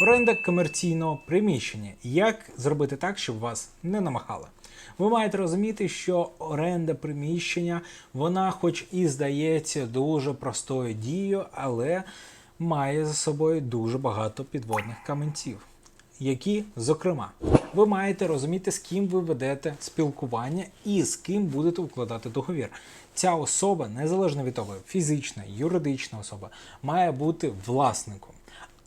Оренда комерційного приміщення. Як зробити так, щоб вас не намахали? Ви маєте розуміти, що оренда приміщення, вона, хоч і здається дуже простою дією, але має за собою дуже багато підводних каменців. Які, зокрема, ви маєте розуміти, з ким ви ведете спілкування і з ким будете укладати договір. Ця особа, незалежно від того, фізична, юридична особа, має бути власником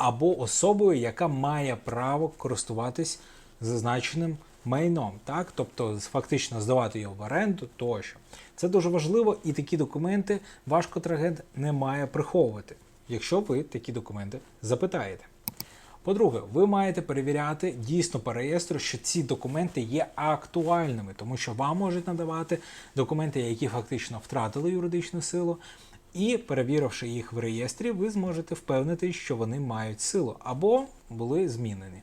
або особою, яка має право користуватись зазначеним майном, так? тобто фактично здавати його в оренду тощо. Це дуже важливо, і такі документи ваш контрагент не має приховувати, якщо ви такі документи запитаєте. По-друге, ви маєте перевіряти дійсно по реєстру, що ці документи є актуальними, тому що вам можуть надавати документи, які фактично втратили юридичну силу. І перевіривши їх в реєстрі, ви зможете впевнити, що вони мають силу або були змінені.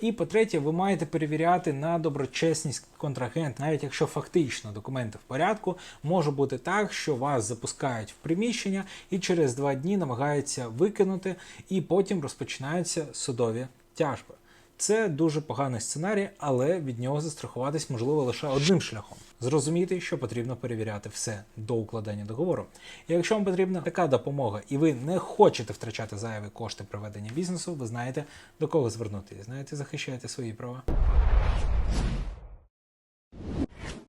І по-третє, ви маєте перевіряти на доброчесність контрагент, навіть якщо фактично документи в порядку, може бути так, що вас запускають в приміщення і через два дні намагаються викинути, і потім розпочинаються судові тяжби. Це дуже поганий сценарій, але від нього застрахуватись можливо лише одним шляхом: зрозуміти, що потрібно перевіряти все до укладання договору. І якщо вам потрібна така допомога, і ви не хочете втрачати зайві кошти проведення бізнесу, ви знаєте до кого звернутися. Знаєте, захищаєте свої права.